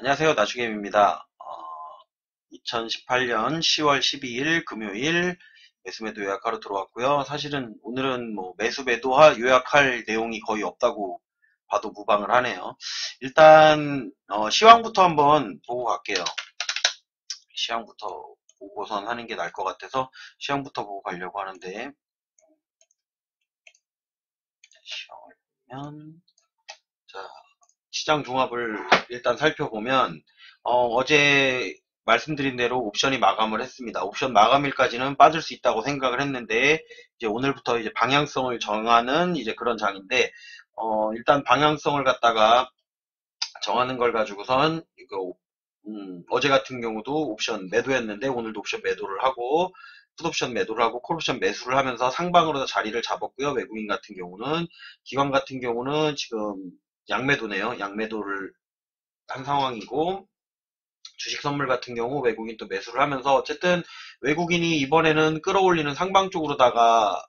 안녕하세요. 나주겜입니다. 어, 2018년 10월 12일 금요일 매수매도 요약하러 들어왔고요. 사실은 오늘은 뭐 매수매도 요약할 내용이 거의 없다고 봐도 무방을 하네요. 일단 어, 시황부터 한번 보고 갈게요. 시황부터 보고선 하는 게 나을 것 같아서 시황부터 보고 가려고 하는데 시황을 보면 자 시장 종합을 일단 살펴보면 어, 제 말씀드린 대로 옵션이 마감을 했습니다. 옵션 마감일까지는 빠질 수 있다고 생각을 했는데 이제 오늘부터 이제 방향성을 정하는 이제 그런 장인데 어, 일단 방향성을 갖다가 정하는 걸 가지고선 이거 음, 어제 같은 경우도 옵션 매도했는데 오늘도 옵션 매도를 하고 풋옵션 매도를 하고 콜옵션 매수를 하면서 상방으로 자리를 잡았고요. 외국인 같은 경우는 기관 같은 경우는 지금 양매도네요. 양매도를 한 상황이고 주식 선물 같은 경우 외국인 또 매수를 하면서 어쨌든 외국인이 이번에는 끌어올리는 상방 쪽으로다가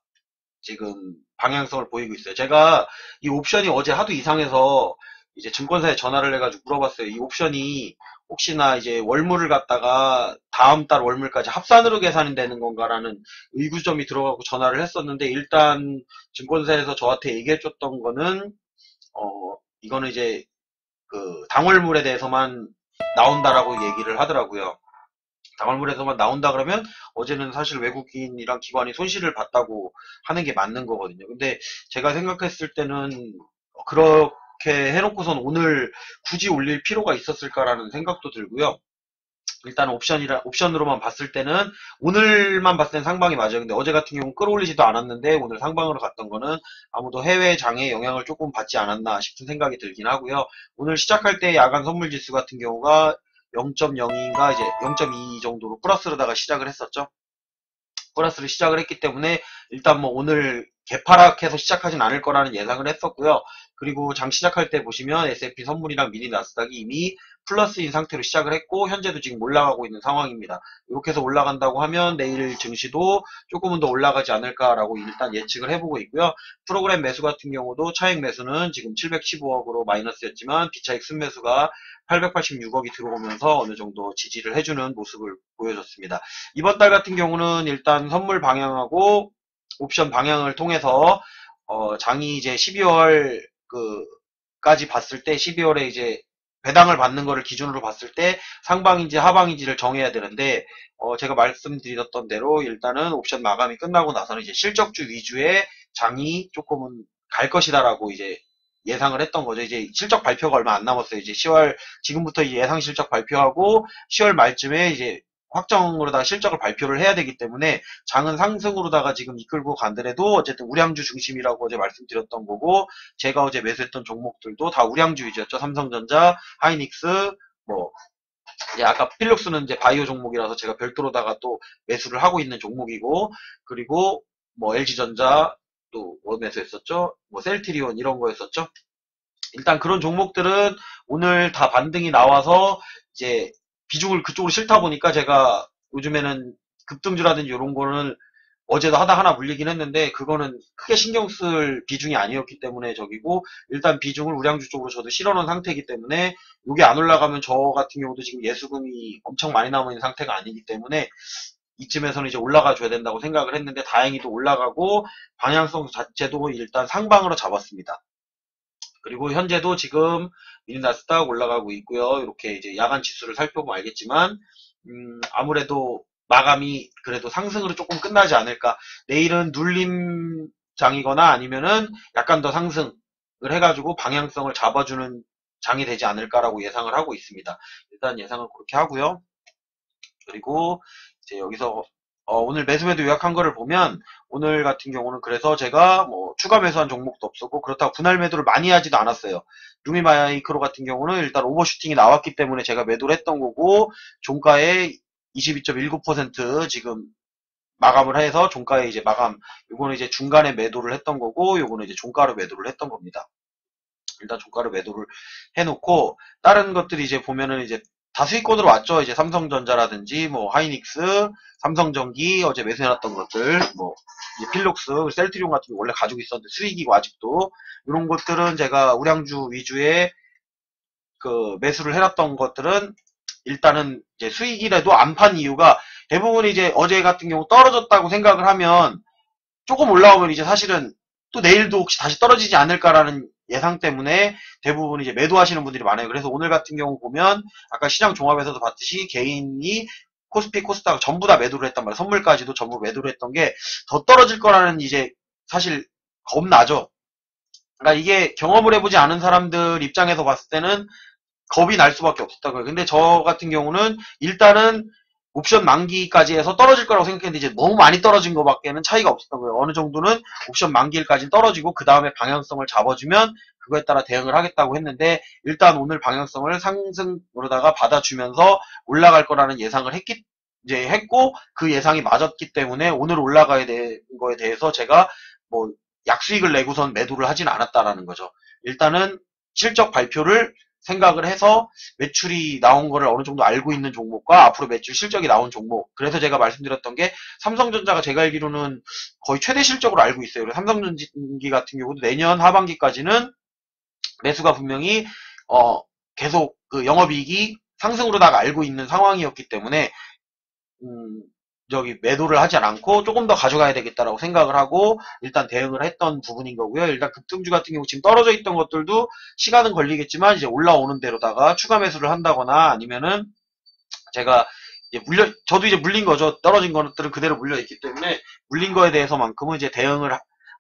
지금 방향성을 보이고 있어요. 제가 이 옵션이 어제 하도 이상해서 이제 증권사에 전화를 해가지고 물어봤어요. 이 옵션이 혹시나 이제 월물을 갖다가 다음 달 월물까지 합산으로 계산이 되는 건가라는 의구점이 들어가고 전화를 했었는데 일단 증권사에서 저한테 얘기해줬던 거는 어 이거는 이제 그 당월물에 대해서만 나온다라고 얘기를 하더라고요. 당월물에서만 나온다 그러면 어제는 사실 외국인이랑 기관이 손실을 봤다고 하는 게 맞는 거거든요. 근데 제가 생각했을 때는 그렇게 해놓고선 오늘 굳이 올릴 필요가 있었을까라는 생각도 들고요. 일단 옵션이라 옵션으로만 봤을 때는 오늘만 봤을 땐 상방이 맞아요. 근데 어제 같은 경우는 끌어올리지도 않았는데 오늘 상방으로 갔던 거는 아무도 해외 장에 영향을 조금 받지 않았나 싶은 생각이 들긴 하고요. 오늘 시작할 때 야간 선물 지수 같은 경우가 0.02인가 이제 0.2 정도로 플러스로다가 시작을 했었죠. 플러스를 시작을 했기 때문에 일단 뭐 오늘 개파락해서 시작하진 않을 거라는 예상을 했었고요. 그리고 장 시작할 때 보시면 S&P 선물이랑 미니 나스닥이 이미 플러스인 상태로 시작을 했고 현재도 지금 올라가고 있는 상황입니다. 이렇게 해서 올라간다고 하면 내일 증시도 조금은 더 올라가지 않을까라고 일단 예측을 해보고 있고요. 프로그램 매수 같은 경우도 차익 매수는 지금 715억으로 마이너스였지만 비차익 순매수가 886억이 들어오면서 어느 정도 지지를 해주는 모습을 보여줬습니다. 이번 달 같은 경우는 일단 선물 방향하고 옵션 방향을 통해서 어, 장이 이제 12월 그 까지 봤을 때 12월에 이제 배당을 받는 거를 기준으로 봤을 때 상방인지 하방인지를 정해야 되는데 어 제가 말씀드렸던 대로 일단은 옵션 마감이 끝나고 나서는 이제 실적주 위주의 장이 조금은 갈 것이다라고 이제 예상을 했던 거죠. 이제 실적 발표가 얼마 안 남았어요. 이제 10월 지금부터 예상 실적 발표하고 10월 말쯤에 이제 확정으로다가 실적을 발표를 해야 되기 때문에 장은 상승으로다가 지금 이끌고 간더라도 어쨌든 우량주 중심이라고 어제 말씀드렸던 거고 제가 어제 매수했던 종목들도 다 우량주 위주였죠. 삼성전자, 하이닉스, 뭐 이제 아까 필룩스는 이제 바이오 종목이라서 제가 별도로다가 또 매수를 하고 있는 종목이고 그리고 뭐 LG전자 또뭐 매수했었죠. 뭐 셀트리온 이런 거였었죠. 일단 그런 종목들은 오늘 다 반등이 나와서 이제 비중을 그쪽으로 싫다 보니까 제가 요즘에는 급등주라든지 이런 거는 어제도 하다 하나 물리긴 했는데 그거는 크게 신경 쓸 비중이 아니었기 때문에 저기고 일단 비중을 우량주 쪽으로 저도 실어놓은 상태이기 때문에 이게 안 올라가면 저 같은 경우도 지금 예수금이 엄청 많이 남아 있는 상태가 아니기 때문에 이쯤에서는 이제 올라가 줘야 된다고 생각을 했는데 다행히도 올라가고 방향성 자체도 일단 상방으로 잡았습니다. 그리고 현재도 지금 미니나스닥 올라가고 있고요. 이렇게 이제 야간 지수를 살펴보면 알겠지만 음, 아무래도 마감이 그래도 상승으로 조금 끝나지 않을까. 내일은 눌림장이거나 아니면은 약간 더 상승을 해가지고 방향성을 잡아주는 장이 되지 않을까라고 예상을 하고 있습니다. 일단 예상을 그렇게 하고요. 그리고 이제 여기서 어, 오늘 매수매도 요약한 거를 보면 오늘 같은 경우는 그래서 제가 뭐 추가 매수한 종목도 없었고 그렇다고 분할 매도를 많이 하지도 않았어요. 루미마이크로 같은 경우는 일단 오버슈팅이 나왔기 때문에 제가 매도를 했던 거고 종가에 22.19% 지금 마감을 해서 종가에 이제 마감 요거는 이제 중간에 매도를 했던 거고 요거는 이제 종가로 매도를 했던 겁니다. 일단 종가로 매도를 해놓고 다른 것들이 이제 보면은 이제 다 수익권으로 왔죠. 이제 삼성전자라든지 뭐 하이닉스, 삼성전기 어제 매수해놨던 것들, 뭐 필록스, 셀트리온 같은 거 원래 가지고 있었는데 수익이고 아직도 이런 것들은 제가 우량주 위주의 그 매수를 해놨던 것들은 일단은 이제 수익이라도 안 판 이유가 대부분 이제 어제 같은 경우 떨어졌다고 생각을 하면 조금 올라오면 이제 사실은 또 내일도 혹시 다시 떨어지지 않을까라는 예상 때문에 대부분 이제 매도하시는 분들이 많아요. 그래서 오늘 같은 경우 보면 아까 시장 종합에서도 봤듯이 개인이 코스피, 코스닥 전부 다 매도를 했단 말이에요. 선물까지도 전부 매도를 했던 게 더 떨어질 거라는 이제 사실 겁나죠. 그러니까 이게 경험을 해보지 않은 사람들 입장에서 봤을 때는 겁이 날 수밖에 없었다고요. 근데 저 같은 경우는 일단은 옵션 만기까지 해서 떨어질 거라고 생각했는데 이제 너무 많이 떨어진 것밖에는 차이가 없었다고요. 어느 정도는 옵션 만기일까지 떨어지고 그 다음에 방향성을 잡아주면 그거에 따라 대응을 하겠다고 했는데 일단 오늘 방향성을 상승으로다가 받아주면서 올라갈 거라는 예상을 했기 이제 했고 그 예상이 맞았기 때문에 오늘 올라가야 되는 거에 대해서 제가 뭐 약수익을 내고선 매도를 하진 않았다라는 거죠. 일단은 실적 발표를 생각을 해서 매출이 나온 거를 어느 정도 알고 있는 종목과 앞으로 매출 실적이 나온 종목. 그래서 제가 말씀드렸던 게 삼성전자가 제가 알기로는 거의 최대 실적으로 알고 있어요. 삼성전기 같은 경우도 내년 하반기까지는 매수가 분명히 어 계속 그 영업이익이 상승으로다가 알고 있는 상황이었기 때문에 음, 저기 매도를 하지 않고 조금 더 가져가야 되겠다라고 생각을 하고 일단 대응을 했던 부분인 거고요. 일단 급등주 같은 경우 지금 떨어져 있던 것들도 시간은 걸리겠지만 이제 올라오는 대로다가 추가 매수를 한다거나 아니면은 제가 이제 물려 저도 이제 물린 거죠. 떨어진 것들은 그대로 물려 있기 때문에 물린 거에 대해서만큼은 이제 대응을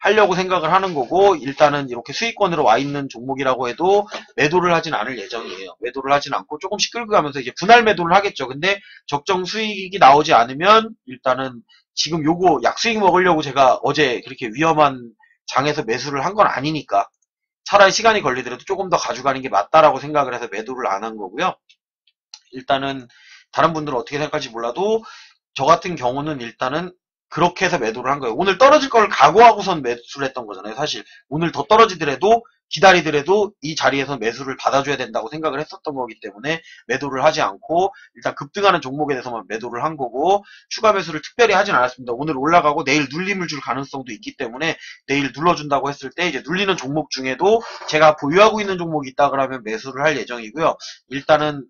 하려고 생각을 하는 거고 일단은 이렇게 수익권으로 와 있는 종목이라고 해도 매도를 하진 않을 예정이에요. 매도를 하진 않고 조금씩 끌고 가면서 이제 분할 매도를 하겠죠. 근데 적정 수익이 나오지 않으면 일단은 지금 요거 약수익 먹으려고 제가 어제 그렇게 위험한 장에서 매수를 한 건 아니니까 차라리 시간이 걸리더라도 조금 더 가져가는 게 맞다라고 생각을 해서 매도를 안 한 거고요. 일단은 다른 분들은 어떻게 생각할지 몰라도 저 같은 경우는 일단은 그렇게 해서 매도를 한 거예요. 오늘 떨어질 걸 각오하고선 매수를 했던 거잖아요. 사실 오늘 더 떨어지더라도 기다리더라도 이 자리에서 매수를 받아줘야 된다고 생각을 했었던 거기 때문에 매도를 하지 않고 일단 급등하는 종목에 대해서만 매도를 한 거고 추가 매수를 특별히 하진 않았습니다. 오늘 올라가고 내일 눌림을 줄 가능성도 있기 때문에 내일 눌러준다고 했을 때 이제 눌리는 종목 중에도 제가 보유하고 있는 종목이 있다 그러면 매수를 할 예정이고요. 일단은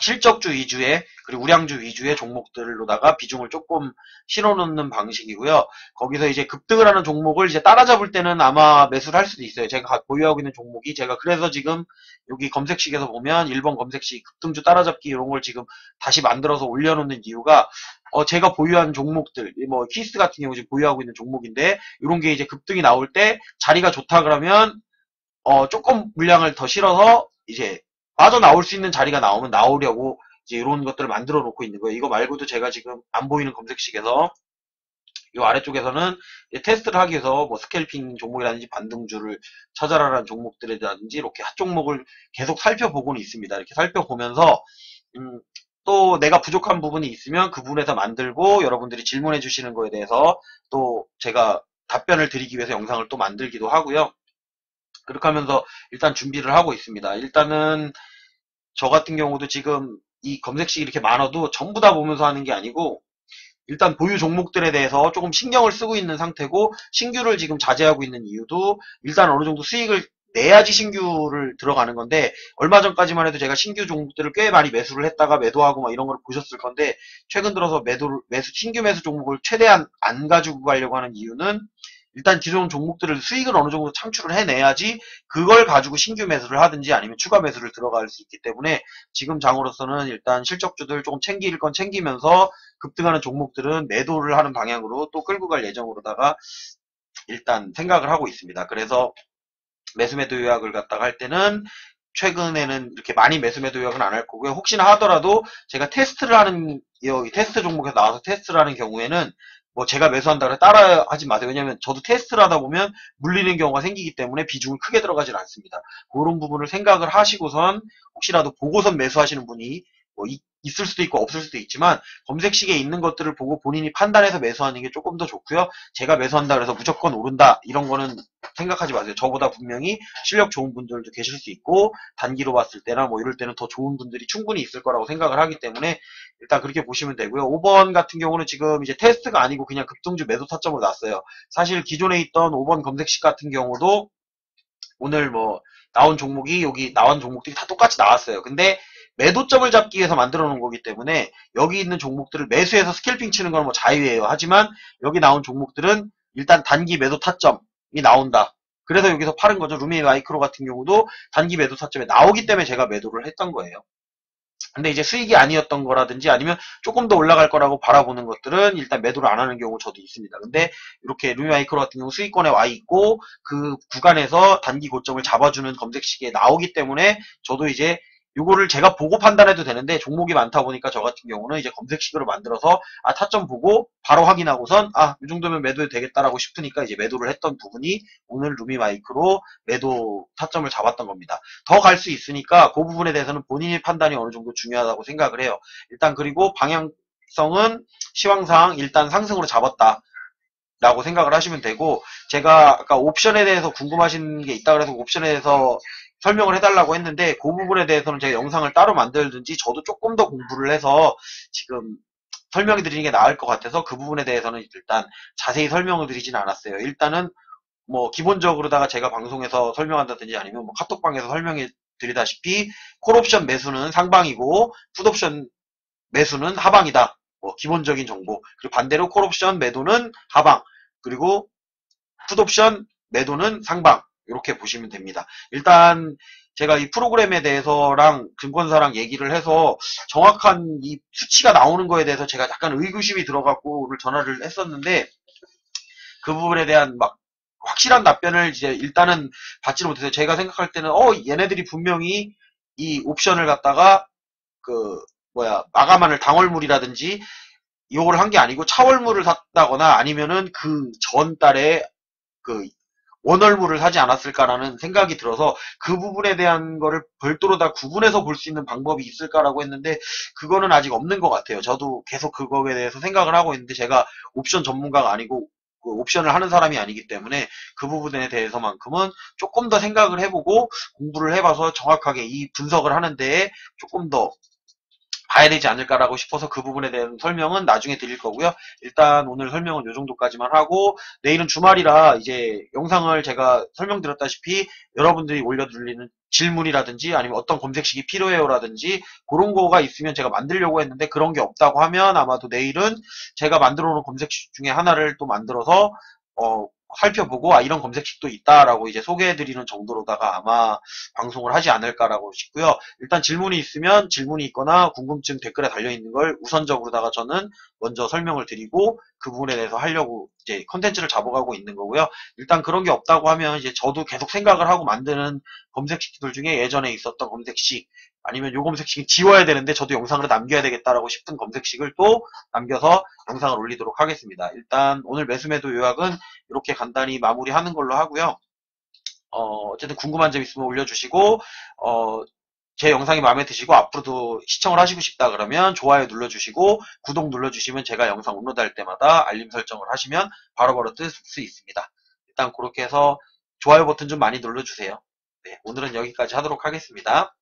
실적주 위주의 그리고 우량주 위주의 종목들로다가 비중을 조금 실어놓는 방식이고요. 거기서 이제 급등을 하는 종목을 이제 따라잡을 때는 아마 매수를 할 수도 있어요. 제가 보유하고 있는 종목이 제가 그래서 지금 여기 검색식에서 보면 1번 검색식 급등주 따라잡기 이런 걸 지금 다시 만들어서 올려놓는 이유가 어 제가 보유한 종목들 뭐 키스 같은 경우 지금 보유하고 있는 종목인데 이런 게 이제 급등이 나올 때 자리가 좋다 그러면 어 조금 물량을 더 실어서 이제 빠져나올 수 있는 자리가 나오면 나오려고 이제 이런 것들을 만들어 놓고 있는 거예요. 이거 말고도 제가 지금 안 보이는 검색식에서 이 아래쪽에서는 테스트를 하기 위해서 뭐 스캘핑 종목이라든지 반등주를 찾아라라는 종목들이라든지 이렇게 핫 종목을 계속 살펴보고는 있습니다. 이렇게 살펴보면서 음, 또 내가 부족한 부분이 있으면 그 부분에서 만들고 여러분들이 질문해 주시는 거에 대해서 또 제가 답변을 드리기 위해서 영상을 또 만들기도 하고요. 그렇게 하면서 일단 준비를 하고 있습니다. 일단은 저 같은 경우도 지금 이 검색식이 이렇게 많아도 전부 다 보면서 하는 게 아니고 일단 보유 종목들에 대해서 조금 신경을 쓰고 있는 상태고 신규를 지금 자제하고 있는 이유도 일단 어느 정도 수익을 내야지 신규를 들어가는 건데 얼마 전까지만 해도 제가 신규 종목들을 꽤 많이 매수를 했다가 매도하고 막 이런 걸 보셨을 건데 최근 들어서 매도를 매수 신규 매수 종목을 최대한 안 가지고 가려고 하는 이유는 일단 기존 종목들을 수익을 어느 정도 창출을 해내야지 그걸 가지고 신규 매수를 하든지 아니면 추가 매수를 들어갈 수 있기 때문에 지금 장으로서는 일단 실적주들 조금 챙길 건 챙기면서 급등하는 종목들은 매도를 하는 방향으로 또 끌고 갈 예정으로다가 일단 생각을 하고 있습니다. 그래서 매수 매도 요약을 갖다가 할 때는 최근에는 이렇게 많이 매수 매도 요약은 안 할 거고요. 혹시나 하더라도 제가 테스트를 하는 여기 테스트 종목에서 나와서 테스트를 하는 경우에는 뭐 제가 매수한다고 따라 하지 마세요. 왜냐면 저도 테스트를 하다 보면 물리는 경우가 생기기 때문에 비중을 크게 들어가질 않습니다. 그런 부분을 생각을 하시고선 혹시라도 보고선 매수하시는 분이 뭐 있을 수도 있고 없을 수도 있지만 검색식에 있는 것들을 보고 본인이 판단해서 매수하는 게 조금 더 좋고요. 제가 매수한다 그래서 무조건 오른다 이런 거는 생각하지 마세요. 저보다 분명히 실력 좋은 분들도 계실 수 있고 단기로 봤을 때나 뭐 이럴 때는 더 좋은 분들이 충분히 있을 거라고 생각을 하기 때문에 일단 그렇게 보시면 되고요. 5번 같은 경우는 지금 이제 테스트가 아니고 그냥 급등주 매도 타점으로 났어요. 사실 기존에 있던 5번 검색식 같은 경우도 오늘 뭐 나온 종목이 여기 나온 종목들이 다 똑같이 나왔어요. 근데 매도점을 잡기 위해서 만들어 놓은 거기 때문에 여기 있는 종목들을 매수해서 스캘핑 치는 건 뭐 자유예요. 하지만 여기 나온 종목들은 일단 단기 매도 타점이 나온다. 그래서 여기서 파는 거죠. 루미 마이크로 같은 경우도 단기 매도 타점에 나오기 때문에 제가 매도를 했던 거예요. 근데 이제 수익이 아니었던 거라든지 아니면 조금 더 올라갈 거라고 바라보는 것들은 일단 매도를 안 하는 경우 저도 있습니다. 근데 이렇게 루미마이크로 같은 경우 수익권에 와 있고 그 구간에서 단기 고점을 잡아주는 검색식에 나오기 때문에 저도 이제 요거를 제가 보고 판단해도 되는데 종목이 많다 보니까 저 같은 경우는 이제 검색식으로 만들어서 아 타점 보고 바로 확인하고선 아 이 정도면 매도해도 되겠다라고 싶으니까 이제 매도를 했던 부분이 오늘 루미 마이크로 매도 타점을 잡았던 겁니다. 더 갈 수 있으니까 그 부분에 대해서는 본인의 판단이 어느 정도 중요하다고 생각을 해요. 일단 그리고 방향성은 시황상 일단 상승으로 잡았다. 라고 생각을 하시면 되고 제가 아까 옵션에 대해서 궁금하신 게 있다 그래서 옵션에 대해서 설명을 해달라고 했는데 그 부분에 대해서는 제가 영상을 따로 만들든지 저도 조금 더 공부를 해서 지금 설명해 드리는 게 나을 것 같아서 그 부분에 대해서는 일단 자세히 설명을 드리진 않았어요. 일단은 뭐 기본적으로다가 제가 방송에서 설명한다든지 아니면 뭐 카톡방에서 설명해 드리다시피 콜옵션 매수는 상방이고 풋옵션 매수는 하방이다. 뭐 기본적인 정보. 그리고 반대로 콜옵션 매도는 하방. 그리고 풋옵션 매도는 상방. 이렇게 보시면 됩니다. 일단 제가 이 프로그램에 대해서랑 증권사랑 얘기를 해서 정확한 이 수치가 나오는 거에 대해서 제가 약간 의구심이 들어갖고 오늘 전화를 했었는데 그 부분에 대한 막 확실한 답변을 이제 일단은 받지를 못해서 제가 생각할 때는 어 얘네들이 분명히 이 옵션을 갖다가 그 뭐야 마감하는 당월물이라든지 이걸 한 게 아니고 차월물을 샀다거나 아니면은 그 전 달에 그 원월물을 사지 않았을까라는 생각이 들어서 그 부분에 대한 거를 별도로 다 구분해서 볼 수 있는 방법이 있을까라고 했는데 그거는 아직 없는 것 같아요. 저도 계속 그거에 대해서 생각을 하고 있는데 제가 옵션 전문가가 아니고 그 옵션을 하는 사람이 아니기 때문에 그 부분에 대해서만큼은 조금 더 생각을 해보고 공부를 해봐서 정확하게 이 분석을 하는데 조금 더 봐야 되지 않을까라고 싶어서 그 부분에 대한 설명은 나중에 드릴 거고요. 일단 오늘 설명은 이 정도까지만 하고 내일은 주말이라 이제 영상을 제가 설명드렸다시피 여러분들이 올려드리는 질문이라든지 아니면 어떤 검색식이 필요해요라든지 그런 거가 있으면 제가 만들려고 했는데 그런 게 없다고 하면 아마도 내일은 제가 만들어 놓은 검색식 중에 하나를 또 만들어서 어 살펴보고 아 이런 검색식도 있다라고 이제 소개해드리는 정도로다가 아마 방송을 하지 않을까라고 싶고요. 일단 질문이 있으면 질문이 있거나 궁금증 댓글에 달려 있는 걸 우선적으로다가 저는 먼저 설명을 드리고 그 부분에 대해서 하려고 이제 컨텐츠를 잡아가고 있는 거고요. 일단 그런 게 없다고 하면 이제 저도 계속 생각을 하고 만드는 검색식들 중에 예전에 있었던 검색식 아니면 요 검색식은 지워야 되는데 저도 영상으로 남겨야 되겠다라고 싶은 검색식을 또 남겨서 영상을 올리도록 하겠습니다. 일단 오늘 매수매도 요약은 이렇게 간단히 마무리하는 걸로 하고요. 어, 어쨌든 궁금한 점 있으면 올려주시고 어, 제 영상이 마음에 드시고 앞으로도 시청을 하시고 싶다 그러면 좋아요 눌러주시고 구독 눌러주시면 제가 영상 업로드할 때마다 알림 설정을 하시면 바로바로 뜰 수 있습니다. 일단 그렇게 해서 좋아요 버튼 좀 많이 눌러주세요. 네, 오늘은 여기까지 하도록 하겠습니다.